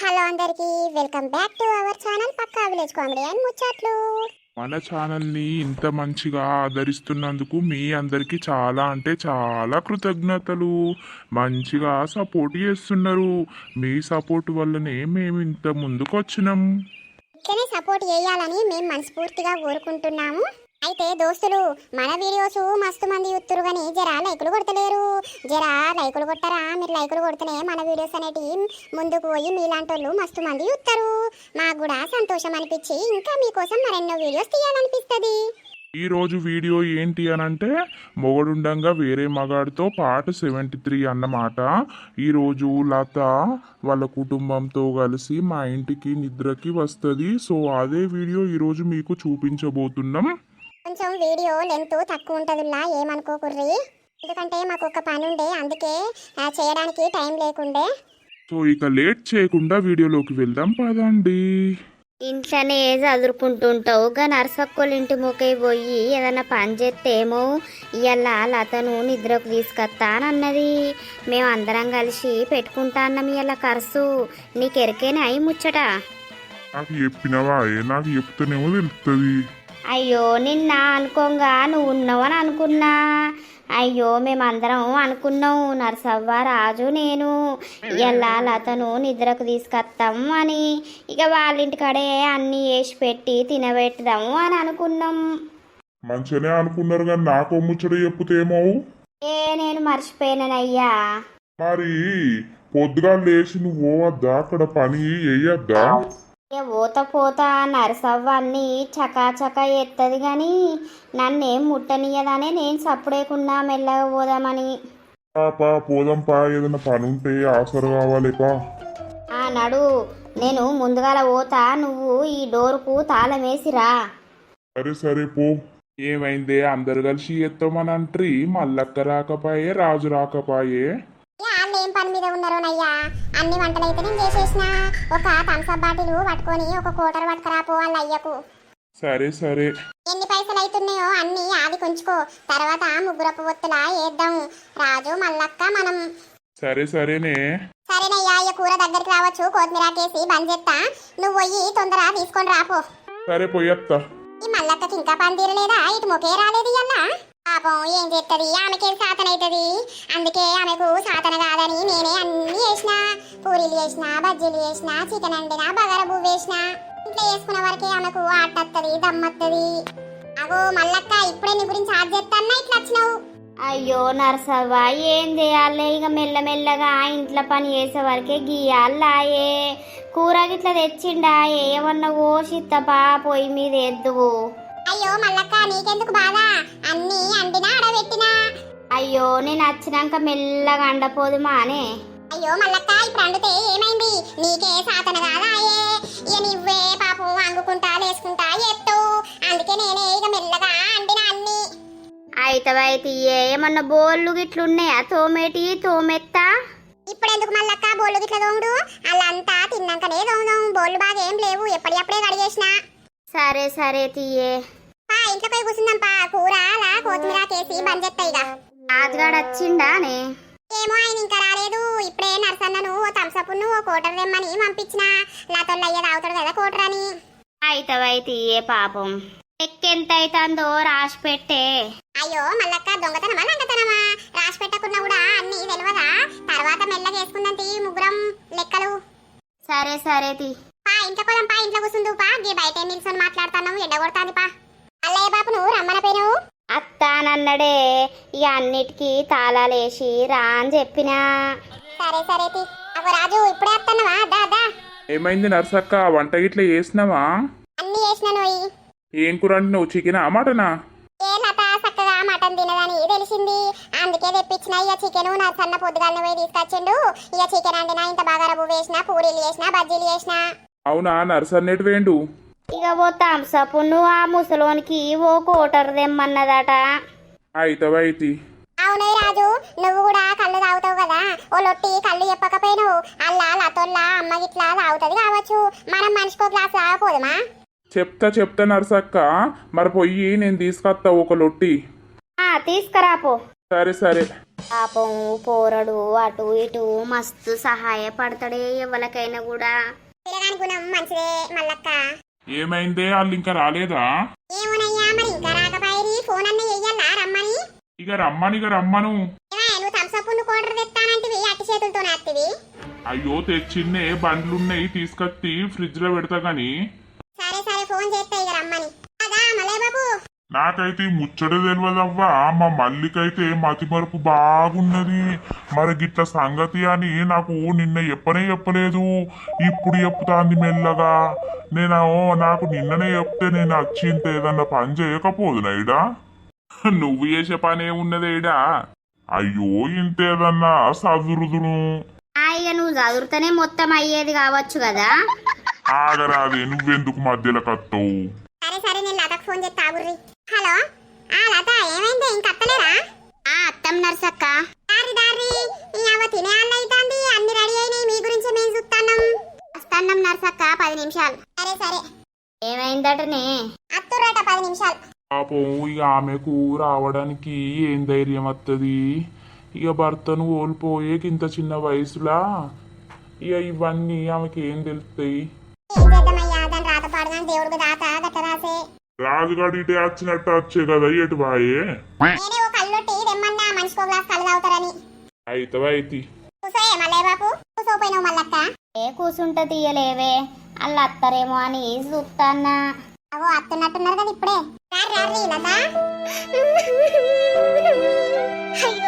Hello అందరికి welcome back to our channel Pakka village comedy and ముచ్చట్లు. మన ఛానల్ని ఇంత మంచిగా ఆదరిస్తున్నందుకు మీ అందరికీ చాలా అంటే చాలా కృతజ్ఞతలు. మంచిగా సపోర్ట్ చేస్తున్నారు. మీ సపోర్ట్ వల్లనే మేము ఇంత ముందుకు వచ్చినాం ఇట్లనే సపోర్ట్ చేయాలని మేము మనస్ఫూర్తిగా కోరుకుంటున్నాము. అయితే దోస్తులు మన వీడియోస్ మస్తు మంది చూస్తురు కానీ జరా లైకులు కొడతలేరు. జరా లైకులు కొట్టరా? మీరు లైకులు కొడితేనే మన వీడియోస్ అనేటివి ముందుకు పోయి మీలాంటి వాళ్ళు మస్తు మంది చూస్తారు మాకు కూడా సంతోషం అనిపించి ఇంకా మీకోసం మరెన్నో వీడియోస్ తీయాలనిపిస్తుంది. ఈ రోజు వీడియో ఏంటి అని అంటే మొగడుండంగా వేరే మగాడితో పాట సెవెంటీ త్రీ అన్నమాట. ఈరోజు లత వాళ్ళ కుటుంబంతో కలిసి మా ఇంటికి నిద్రకి వస్తుంది. సో అదే వీడియో ఈరోజు మీకు చూపించబోతున్నాం. కొంచెం వీడియో లెంత్ తక్కువ ఉంటుందిలా ఏమనుకోకుర్రి? ఎందుకంటే మాకు ఒక పని ఉండే అందుకే ఆ, చేయడానికి టైం లేకుండే. సో ఇక లేట్ చేయకుండా వీడియోలోకి వెళ్దాం పదండి. ఇంట్లోనే చదువుకుంటుంటావు? గా నర్సక్కోళ్ళ ఇంటి మొక్కై పోయి ఏదైనా పని చేస్తేమో ఇవాళ లతను నిద్రకు తీసుకొస్తానన్నది. మేము అందరం కలిసి పెట్టుకుంటా అన్నాం ఇవాళ ఖర్చు. నీకు ఎరికేనే అయి ముచ్చట? నాకు చెప్పినవా? నాకు చెప్తేనేమో తెలుస్తుంది అయ్యో నిన్న అనుకోంగా నువ్వు ఉన్నావని అనుకున్నా. అయ్యో మేమందరం అనుకున్నాం నరసవ్వ రాజు నేను. ఇలా లతను నిద్రకు తీసుకొస్తాం అని. ఇక వాళ్ళ ఇంటికాడే అన్నీ వేసి పెట్టి తినబెట్టుదాము అని అనుకున్నాం. మంచిగానే అనుకున్నారు కానీ నాకు ముచ్చట చెప్పుతేమో ఏ నేను మర్చిపోయానయ్యా మరి పొద్దుగా లేచి నువ్వు పోవద్దా అక్కడ పని వేయద్దా ఇక పోత పోత నరసవ్వ అన్ని చకా చకా ఎత్తది కానీ నన్నేం ముట్టనియదానే నేను సప్పుడేకున్నా మెల్లగా పోదామని. పాపా పోదాం పా ఏదైనా పని ఉంటే ఆసరు కావాలి పా. ఆ నడు నేను ముందుగాల పోతా నువ్వు ఈ డోరుకు తాళం వేసిరా సరే సరే పో. ఏమైందే అందరు కలిసి ఎత్తామని అంట్రి మల్లక్క రాకపాయే రాజు రాకపాయే. పని మీద ఉన్నారోనయ్యా అన్ని వంటలు అయితే నేను చేసేసిన. ఒక థమ్స్అప్ బాటిల్ పట్టుకొని ఒక కోటర్ పట్టుకురాపో వాళ్ళ అయ్యకు. సరే సరే. ఎన్ని పైసలు అవుతున్నాయో అన్ని ఆది కొంచుకో. తర్వాత ముగ్గురపు ఒత్తులా వేద్దాం రాజు మల్లక్క మనం. సరే సరేనే. సరేనయ్యా ఈ కూర దగ్గరికి రావచ్చు. కొత్తిమీరాకేసి బంద్ చేస్తా నువ్వు పోయి తొందర తీసుకొని రాపో సరే పోయత్తా ఈ మల్లక్కకి ఇంకా పని తీరలేదా? ఇటు మొకే రాలేదు ఇయ్యాల పాపం ఏం చేస్తుంది ఆమెకేం సాతన అవుతుంది అందుకే ఆమెకు సాతన కాదని నేనే అన్ని చేసిన పూరీలు చేసిన బజ్జీలు చేసిన చికెన్ వండిన బగార పువ్వు వేసిన ఇంట్లో వేసుకున్న వరకే ఆమెకు ఆటత్తది దమ్మత్తది. అగో మల్లక్క ఇప్పుడే నీ గురించి ఆజ్ చేస్తాన్నా ఇట్లా వచ్చినావు? అయ్యో నర్సవ్వ ఏం చేయాలి? ఇక మెల్లమెల్లగా ఇంట్లో పని చేసే వరకే గీయాలాయే కూర గిట్ల తెచ్చిండా? ఏమన్నా ఓషిత్తపా పొయ్యి మీద ఎద్దువు. అయ్యో మల్లక్క నీకెందుకు బాధ? అన్ని అండినా ఆడబెట్టినా? అయ్యో నేను వచ్చినాక మెల్లగా అండపోదు మానే అయ్యో మల్లక్క ఇప్పుడు అండితే ఏమైంది? నీకే సాతన కాదా అయ్యే ఇక నువ్వే పాపం వంగుకుంటా లేసుకుంటా ఎత్తు. అందుకే నేనే ఇక మెల్లగా అండిన అన్ని. అయితవైతే ఏమన్నా బోళ్ళు గిట్లున్నాయా తోమేటి తోమెత్తా? ఇప్పుడు ఎందుకు మల్లక్క బోళ్ళు గిట్ల దోముడు అల్లంతా తిన్నాకనే దోముదాం బోళ్ళు బాగా ఏం లేవు ఎప్పటికప్పుడే కడిగేసిన. సరే సరే తీయే. ఇంట్లో పోయి కూర్చుందాం పా కూర అలా కొత్తిమీర కేసి బంద్ చేస్తాయి ఇక రాజుగాడు వచ్చిండానే. ఏమో ఆయన ఇంకా రాలేదు. ఇప్పుడే నర్సన్నను ఓ థమ్సప్ను ఓ కోటర్ తెమ్మని పంపించిన. లాతోళ్ళు అయ్యే తాగుతాడు కదా కోటర్ అని అయితవైతే ఏ పాపం. ఎక్కెంత అవుతుందో రాసి పెట్టే. అయ్యో మల్లక్క దొంగతనమా లంగతనమా రాసి పెట్టకున్నా కూడా అన్ని తెలియదా తర్వాత మెల్లగా వేసుకుందాం తీ ముగ్గురం లెక్కలు. సరే సరే తీ. పా ఇంట్లో పోదాం పా ఇంట్లో కూర్చుందు పా గీ బయట నిల్చొని మాట్లాడుతున్నావు? ఎండ కొడతాంది పా అల్లయ్య బాబు నువ్వు రమ్మన పోయినావు అత్తానన్నడే ఇక అన్నిటికీ తాళాలేసి రా అని చెప్పినా. సరే సరే తీ. అగో రాజు ఇప్పుడే వస్తున్నావా దా దా. ఏమైంది నర్సక్క వంట గిట్ల చేసినావా? అన్ని చేసిన నోయి ఏం కూర నువ్వు చికెనా మటనా? ఏ లత చక్కగా మటన్ తినదని తెలిసింది. అందుకే తెప్పించిన ఇక చికెన్ నా సన్న పొద్దుగాలను పోయి తీసుకొచ్చిండు. ఇక చికెన్ అండినా ఇంత బాగా రవ్వు వేసిన పూరీలు చేసిన బజ్జీలు చేసిన. అవునా నర్సన్నెటు వేండు? ఇక ఓ థమ్సప్ నువ్వు ఆ ముసలోనికి ఓ కోటర్ తెమ్మన్నదట. అయితవైతి అవునే రాజు నువ్వు కూడా కళ్ళు తాగుతావు కదా? ఓ లొట్టి కళ్ళు చెప్పకపోయినావు. అల్లా లతోల్లా అమ్మ గిట్లా తాగుతుంది కావచ్చు. మనం మనిషికో గ్లాస్ తాగపోదుమా చెప్తా చెప్తా నర్సక్క. మరి పొయ్యి నేను తీసుకొస్తా ఒక లొట్టి. ఆ తీసుకురాపో సరే సరే. పాపం పోరడు అటు ఇటు మస్తు సహాయపడతాడే ఎవరికైనా కూడా. పిల్లగాని గుణం మంచిదే మల్లక్క. ఏమైందే? వాళ్ళు ఇంకా రాలేదా? ఏమోనయ్యా మరి? ఇంకా రాకపోయి ఫోన్ అన్న చెయ్యాలా? రమ్మని? ఇక రమ్మని ఇక రమ్మను. ఏమా నువ్వు థమ్స్అప్ కోడరు తెస్తానంటివి అట్టి చేతులతో నాత్తివి అయ్యో తెచ్చిన్నే బండ్లున్నాయి తీసుకొచ్చి ఫ్రిడ్జ్లో పెడతా గాని. సరే సరే ఫోన్ చేస్తా ఇక రమ్మని. అదా మలయ్య బాబు. నాకైతే ఈ ముచ్చట తెలియదవ్వా మా మల్లికైతే మతి మరుపు బాగున్నది. మరి గిట్ల సంగతి అని నాకు నిన్న ఎప్పనే చెప్పలేదు ఇప్పుడు చెప్తాంది మెల్లగా. నేను నాకు నిన్ననే చెప్తే నేను వచ్చింత ఏదన్నా పని చేయకపోదునా ఈడా? నువ్వు చేసే పని ఏమున్నదేడా అయ్యో ఇంతేదన్నా చదురుదును ఇక నువ్వు చదువుతూనే మొత్తం అయ్యేది కావచ్చు కదా. ఆగరాదే నువ్వెందుకు మధ్యలో కత్తవు? సరే సరే నేను లతకు ఫోన్ చేస్తా హలో? ఆ లత ఏమైంది? ఇంక అత్తలేరా ఆ అత్తం నర్సక్క. దారి దారి. ఈ అవ్వ తినే అల్ల అయితాంది. అన్ని రెడీ అయినాయి. మీ గురించి మేము చూస్తున్నాం. వస్తాన్నం నర్సక్క పది నిమిషాలు. సరే సరే. ఏమైందటనే? అత్తురట పది నిమిషాలు. పాపం ఇక ఆమెకు రావడానికి ఏం ధైర్యం వస్తుంది ఇక భర్తను కోల్పోయేకి ఇంత చిన్న వయసులా? ఇక ఇవన్నీ ఆమెకి ఏం తెలుస్తాయి ఏం చేద్దామయ్యా? దాని రాత పాడదాని దేవుడికి దాత గట్ట రాసే రాజుగాడి ఇటే వచ్చినట్టు వచ్చే కదా ఎటు బాయే. నేనే ఒక కళ్ళొట్టి తెమ్మన్నా మనిషికో గ్లాస్ కళ్ళు తాగుతారని. అయితే అయితే. కూసోయే మల్లయ్య బాబు కూసోపోయినావు మల్లక్క. ఏ కూసుంట తీయలేవే అల్ల అత్తరేమో అని చూస్తాన్నా అవో అత్తున్నట్టున్నారు కదా ఇప్పుడే. రారి రారి లత. అయ్యో.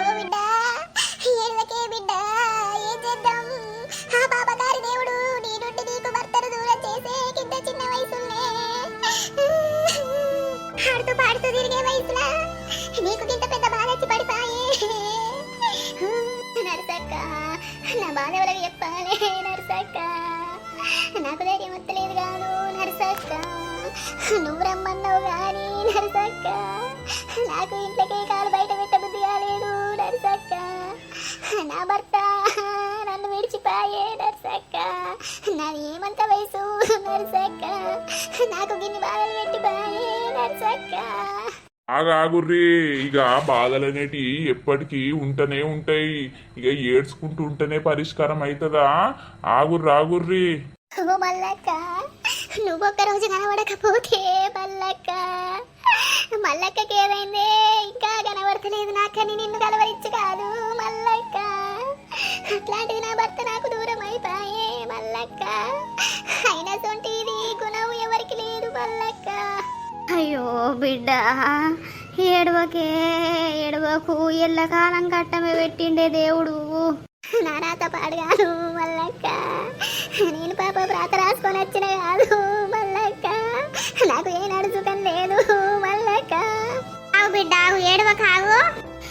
ఆడుతూ పాడుతూ తిరిగే వయసులా? నీకు ఇంత పెద్ద బాధ వచ్చి పడిపాయే. నర్సక్క నా బాధ ఎవరికి చెప్పాలి? నర్సక్క నాకు ధైర్యం వస్తలేదు గాను నర్సక్క. నువ్వు రమ్మన్నావు గాని నర్సక్క. నాకు ఇంట్లోకే కాలు బయట పెట్ట బుద్ధి కాలేదు నర్సక్క. నా భర్త విడిచిపాయే నరసక్క నాది ఏమంత వయసు నరసక్క. నాకు గిన్ని బాధలు పెట్టిపాయే నరసక్క ఆగాగుర్రి ఇక బాధలు అనేటి ఎప్పటికీ ఉంటనే ఉంటాయి. ఇక ఏడ్చుకుంటూ ఉంటేనే పరిష్కారం అవుతుందా ఆగుర్రి ఆగుర్రి. ఓ మల్లక్క నువ్వు ఒక్క రోజు కనబడకపోతే మల్లక్క. మల్లక్కకి ఏమైందే? ఇంకా కనబడతలేదు నాకని నిన్ను కలవరించి కాదు మల్లక్క. మల్లక్క అయినా సొంటిది గుణం ఎవరికి లేదు మల్లక్క అయ్యో బిడ్డ ఏడవకే ఏడవకు ఎల్లకాలం కట్టమే పెట్టిండే దేవుడు. నానాత పాడుగాను మల్లక్క నేను పాప ప్రాత రాసుకొని వచ్చిన కాదు మల్లక్క నాకు ఏ నడుచుకం లేదు మల్లక్క ఆగు బిడ్డ ఆగు ఏడవ కాగు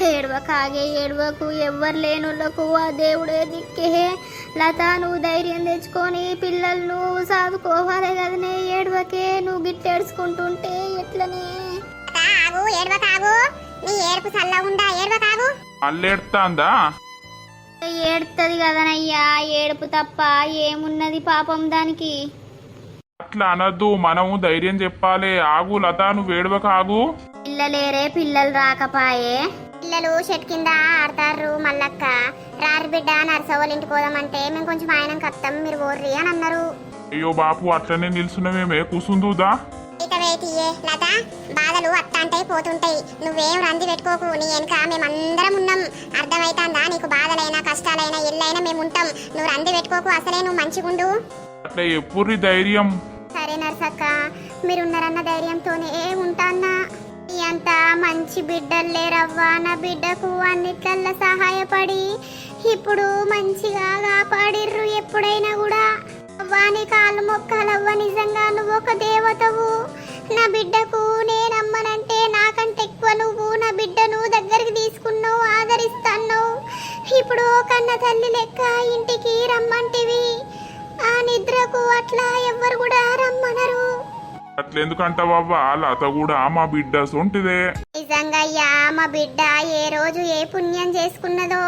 ఏడవ కాగే ఏడవకు ఎవ్వరు లేనులకు ఆ దేవుడే దిక్కే. లత నువ్వు ధైర్యం తెచ్చుకొని పిల్లలు నువ్వు సాదుకోవాలి కదనే ఏడవకే నువ్వు గిట్టేడుచుకుంటుంటే ఎట్లనే? ఆగు ఏడవ కాగు నీ ఏడుపు చల్లగుండా ఏడవ కాగు అల్లెడతాందా? ఏడుతుంది కదనయ్యా ఏడుపు తప్ప ఏమున్నది పాపం దానికి? అట్లా అనద్దు మనము ధైర్యం చెప్పాలి. ఆగు లత నువ్వు ఏడవక ఆగు పిల్లలేరే పిల్లలు రాకపాయే. పిల్లలు చెట్టు కింద ఆడతారు మల్లక్క. రారి బిడ్డ నరసవ్వల ఇంటికి పోదామంటే మేము కొంచెం ఆయన కత్తాం మీరు ఓర్రి అని అన్నారు. అయ్యో బాపు అట్లనే నిల్చున్నవేమే కూసుందుదా తీయే. లత బాధలు అత్తంటాయి పోతుంటాయి. నువ్వేం రంది పెట్టుకోకు నీ వెనక మేమందరం ఉన్నాం. అర్థమైతాందా? నీకు బాధలైనా కష్టాలైనా ఎల్లైనా మేము ఉంటాం. నువ్వు రంది పెట్టుకోకు అసలే నువ్వు మంచిగుండు. అట్లా ఎప్పుర్రి ధైర్యం? సరే నర్సక్క మీరున్నారన్న ధైర్యంతోనే ఉంటాన్నా. అంతా మంచి బిడ్డల్లే రవ్వ నా బిడ్డకు అన్నిట్లల్లో సహాయపడి ఇప్పుడు మంచిగా కాపాడిర్రు ఎప్పుడైనా కూడా. అవ్వాని కాళ్ళు మొక్కాలవ్వ నిజంగా నువ్వు ఒక దేవతవు. నా బిడ్డకు నేనమ్మనంటే నాకంటే ఎక్కువ నువ్వు నా బిడ్డను దగ్గరికి తీసుకున్నావు ఆదరిస్తున్నావు. ఇప్పుడు కన్న తల్లి లెక్క ఇంటికి రమ్మంటివి. ఆ నిద్రకు అట్లా ఎవ్వరు కూడా రమ్మనరు. అట్లెందుకంటావవ్వా లత కూడా మా బిడ్డ సొంటిదే. నిజంగా మా బిడ్డ ఏ రోజు ఏ పుణ్యం చేసుకున్నదో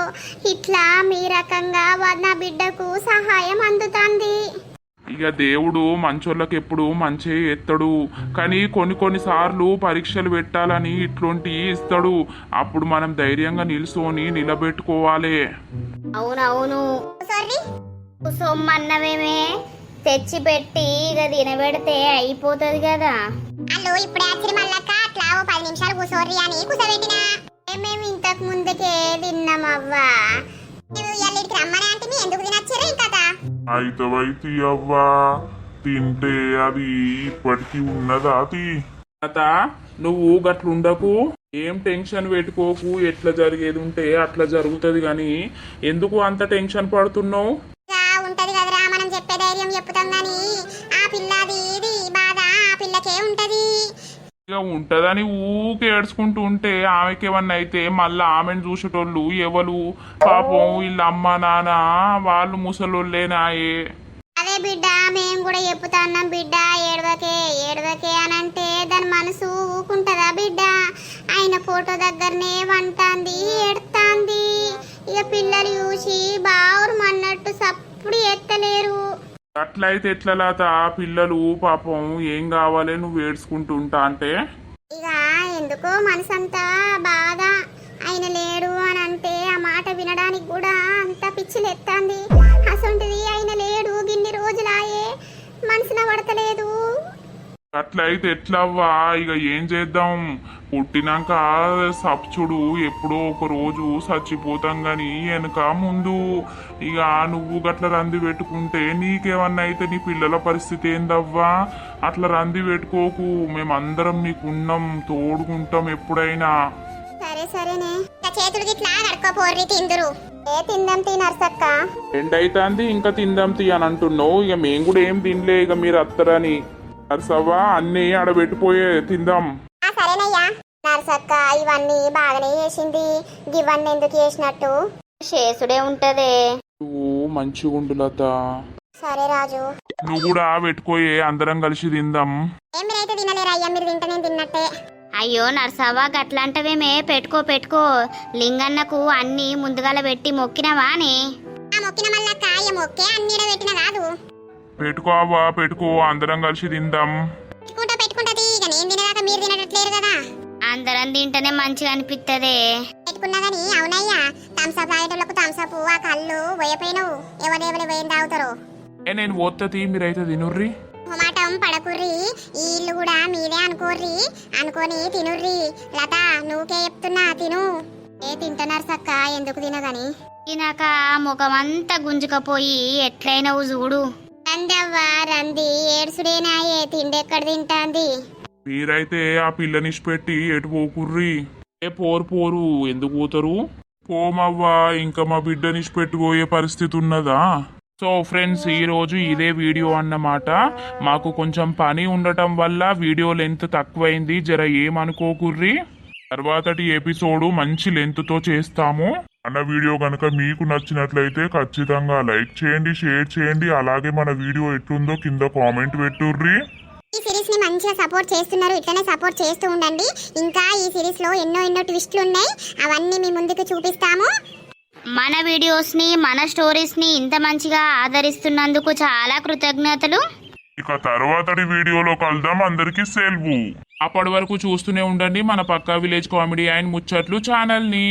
ఇట్లా మీ రకంగా నా బిడ్డకు సహాయం అందుతాంది. ఇక దేవుడు మంచోళ్ళకి ఎప్పుడు మంచి ఎత్తడు. కానీ కొన్ని కొన్ని సార్లు పరీక్షలు పెట్టాలని ఇట్లాంటి ఇస్తాడు. అప్పుడు మనం ధైర్యంగా నిల్చొని నిలబెట్టుకోవాలి. అవునవును. సొర్రి. సొమ్మన్నమేమే తెచ్చి పెట్టి ఇక తినబెడితే అయిపోతుంది కదా. అల్లు ఇప్పుడే వచ్చిన మళ్ళక్క అట్లా ఓ పది నిమిషాలు కూసోర్రి అని కూసోబెట్టినా. మేము ఇంతకు ముందుకే తిన్నామవ్వా నువ్వు ఇవాళకి రమ్మని అంటే మీ ఎందుకు తినొచ్చారు ఇంకా అయితవైతి అవ్వా. తింటే అది ఇప్పటికీ ఉన్నదా తి? తాత నువ్వు గట్లుండకు. ఏం టెన్షన్ పెట్టుకోకు. ఎట్లా జరిగేది ఉంటే అట్లా జరుగుతుంది కానీ ఎందుకు అంత టెన్షన్ పడుతున్నావు? ఇక ఉంటదని ఊకే ఏడ్చుకుంటూ ఉంటే ఆమెకి ఏమన్నా అయితే మళ్ళీ ఆమెను చూసేటోళ్ళు ఎవరు పాపం వీళ్ళ అమ్మ నాన్న వాళ్ళు ముసలోళ్ళేనాయే అదే బిడ్డ మేము కూడా చెప్పుతాన్నాం బిడ్డ ఏడవకే ఏడవకే అని అంటే దాని మనసు ఊకుంటదా బిడ్డ? ఆయన ఫోటో దగ్గరనే వంటాంది ఏడుతాంది. ఇక పిల్లలు చూసి బావురు అన్నట్టు సప్పుడు ఎత్తలేరు. అట్లయితే ఎట్లా లాత? పిల్లలు పాపం ఏం కావాలి నువ్వు ఏడ్చుకుంటూ ఉంటా అంటే? ఇక ఎందుకో మనసంతా బాధ. ఆయన లేడు అని అంటే ఆ మాట వినడానికి కూడా అంత పిచ్చిలెత్తాంది అసొంటిది ఆయన లేడు గిన్ని రోజులాయే మనసున పడతలేదు. అట్లయితే ఎట్లవ్వా? ఇక ఏం చేద్దాం? పుట్టినాక సప్చుడు ఎప్పుడో ఒక రోజు చచ్చిపోతాం గాని వెనక ముందు ఇక నువ్వు గట్ల రంది పెట్టుకుంటే నీకేమన్నా అయితే నీ పిల్లల పరిస్థితి ఏందవ్వా? అట్లా రంది పెట్టుకోకు. మేమందరం నీకున్నాం తోడుకుంటాం ఎప్పుడైనా. సరే సరేనే. కడుక్కోపోర్రి తిందురు. ఏ తిందాం తినర్సక్క ఎండైతాంది ఇంకా తిందాం తీ అని అంటున్నావు. ఇక మేము కూడా ఏం తినలే ఇక మీరు అత్తరని. సవ్వా అన్నీ ఆడబెట్టిపోయే తిందాం. సరేనయ్యా నర్సక్క ఇవన్నీ బాగానే చేసింది. ఇవన్నీ ఎందుకు చేసినట్టు? చేసుడే ఉంటదే. నువ్వు మంచిగా ఉండు లత. సరే రాజు. నువ్వు కూడా పెట్టుకోయే అందరం కలిసి తిందాం. ఏం మీరైతే తినలేరు అయ్యా మీరు తింటే నేను తిన్నట్టే. అయ్యో నర్సవ్వ గట్లంటవేమే పెట్టుకో పెట్టుకో. లింగన్నకు అన్ని ముందుగాల పెట్టి మొక్కినవా అని ఆ మొక్కిన మల్లక్క ఈ మొక్కే అన్నీడ పెట్టిన కాదు. పెట్టుకో అవ్వా పెట్టుకో అందరం కలిసి తిందాం. పెట్టుకుంటా పెట్టుకుంటది ఇక నేను తినేదాకా మీరు తినట్లేరు కదా. అందరం తింటేనే మంచిగా అనిపిస్తుంది పెట్టుకున్నా గానీ అవునయ్యా. థమ్స్అప్ తాగేటోళ్ళకు థమ్స్అప్ ఆ కళ్ళు పోయపోయినవు. ఎవరెవరు వేయం తాగుతారు. ఏ నేను పోతుంది మీరైతే తినుర్రి. మొమాటం పడకుర్రి. ఈ ఇల్లు కూడా మీదే అనుకోర్రి. అనుకొని తినుర్రి. లత నువ్వుకే చెప్తున్నా తిను. ఏ తింటున్నారు సక్క ఎందుకు తినదని తినాక ముఖమంతా గుంజుకపోయి ఎట్లయినవు చూడు. రందవ్వా రంది ఏడుసుడేనాయే తిండెక్కడ తింటాంది? మీరైతే ఆ పిల్లనిష్ పెట్టి ఎటు పోకుర్రి? ఏ పోరు పోరు ఎందుకు పోతారు? పోమవ్వా ఇంకా మా బిడ్డనిష్ పెట్టుకోయే పరిస్థితి ఉన్నదా? సో ఫ్రెండ్స్ ఈరోజు ఇదే వీడియో అన్నమాట. మాకు కొంచెం పని ఉండటం వల్ల వీడియో లెంత్ తక్కువైంది జర ఏమనుకోకుర్రి? తర్వాతటి ఎపిసోడ్ మంచి లెంత్తో చేస్తాము. అన్న వీడియో కనుక మీకు నచ్చినట్లయితే ఖచ్చితంగా లైక్ చేయండి షేర్ చేయండి. అలాగే మన వీడియో ఎట్లుందో కింద కామెంట్ పెట్టుర్రి. ఈ సిరీస్ని మంచిగా సపోర్ట్ చేస్తున్నారు. ఇట్లనే సపోర్ట్ చేస్తూ ఉండండి. ఇంకా ఈ సిరీస్లో ఎన్నో ఎన్నో ట్విస్ట్లు ఉన్నాయి అవన్నీ మీ ముందుకు చూపిస్తాము. మన వీడియోస్ని మన స్టోరీస్ని ఇంత మంచిగా ఆదరిస్తున్నందుకు చాలా కృతజ్ఞతలు. ఇక తర్వాతటి వీడియోలో కలుద్దాం. అందరికీ సెలవు. అప్పటి వరకు చూస్తూనే ఉండండి మన పక్కా విలేజ్ కామెడీ అండ్ ముచ్చట్లు ఛానల్ని.